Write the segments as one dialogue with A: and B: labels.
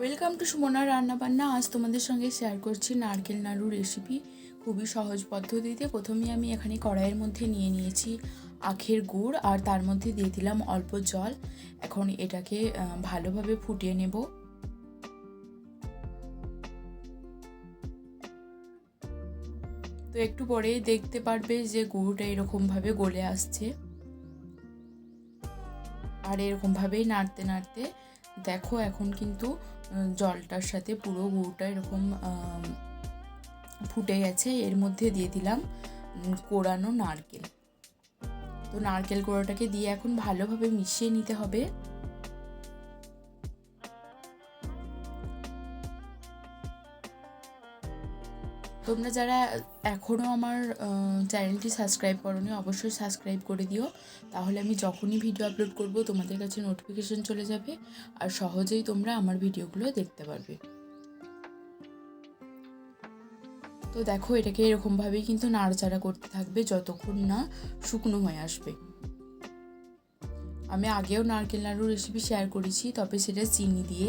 A: Welcome to Sumana রান্নাবান্না। আজ তোমাদের সঙ্গে শেয়ার করছি নারকেল নাড়ু রেসিপি খুবই সহজ পদ্ধতিতে প্রথমে আমি এখানে কড়াইয়ের মধ্যে নিয়ে নিয়েছি আখের গুড় আর তার মধ্যে দিয়ে দিলাম অল্প জল। এখন এটাকে ভালোভাবে ফুটিয়ে নেব। তো একটু পরেই দেখতে পারবে যে গুড়টা এরকমভাবে গলে আসছে। আর এরকমভাবেই নাড়তে নাড়তে দেখো এখন কিন্তু জলটার সাথে পুরো গুড়টা এরকম ফুটে গেছে। এর মধ্যে দিয়ে দিলাম কোড়ানো নারকেল। তো নারকেল কোড়াটাকে দিয়ে এখন ভালোভাবে মিশিয়ে নিতে হবে। তোমরা যারা এখনও আমার চ্যানেলটি সাবস্ক্রাইব করোনি, অবশ্যই সাবস্ক্রাইব করে দিও। তাহলে আমি যখনই ভিডিও আপলোড করব, তোমাদের কাছে নোটিফিকেশন চলে যাবে আর সহজেই তোমরা আমার ভিডিওগুলো দেখতে পারবে। তো দেখো, এটাকে এরকমভাবেই কিন্তু নাড়াচাড়া করতে থাকবে যতক্ষণ না শুকনো হয়ে আসবে। আমি আগেও নারকেল নাড়ু রেসিপি শেয়ার করেছি, তবে সেটা চিনি দিয়ে।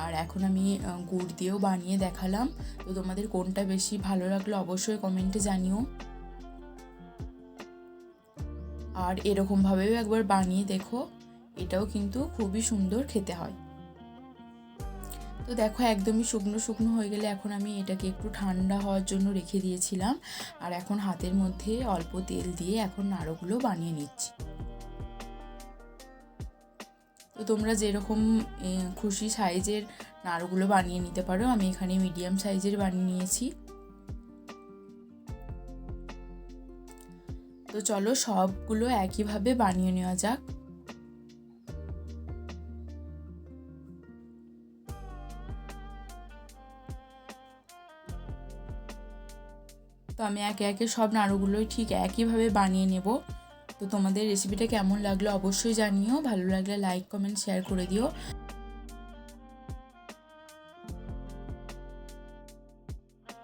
A: আর এখন আমি গুড় দিয়েও বানিয়ে দেখালাম। তো তোমাদের কোনটা বেশি ভালো লাগল অবশ্যই কমেন্টে জানিও। আর এরকমভাবেও একবার বানিয়ে দেখো, এটাও কিন্তু খুবই সুন্দর খেতে হয়। তো দেখো, একদমই শুকনো শুকনো হয়ে গেলে এখন আমি এটাকে একটু ঠান্ডা হওয়ার জন্য রেখে দিয়েছিলাম। আর এখন হাতের মধ্যে অল্প তেল দিয়ে এখন নাড়ুগুলো বানিয়ে নিচ্ছি। তো তোমরা যেরকম খুশি সাইজের নাড়ুগুলো বানিয়ে নিতে পারো, আমি এখানে মিডিয়াম সাইজের বানিয়ে নিয়েছি। তো চলো সবগুলো একইভাবে বানিয়ে নেওয়া যাক। তো আমি একে একে সব নাড়ুগুলোই ঠিক একইভাবে বানিয়ে নেব। তো তোমাদের রেসিপিটা কেমন লাগল অবশ্যই জানিও। ভালো লাগলে লাইক কমেন্ট শেয়ার করে দিও।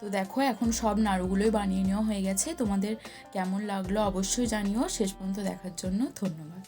A: তো দেখো, এখন সব নাড়ুগুলোই বানিয়ে নেওয়া হয়ে গেছে। তোমাদের কেমন লাগল অবশ্যই জানিও। শেষ পর্যন্ত দেখার জন্য ধন্যবাদ।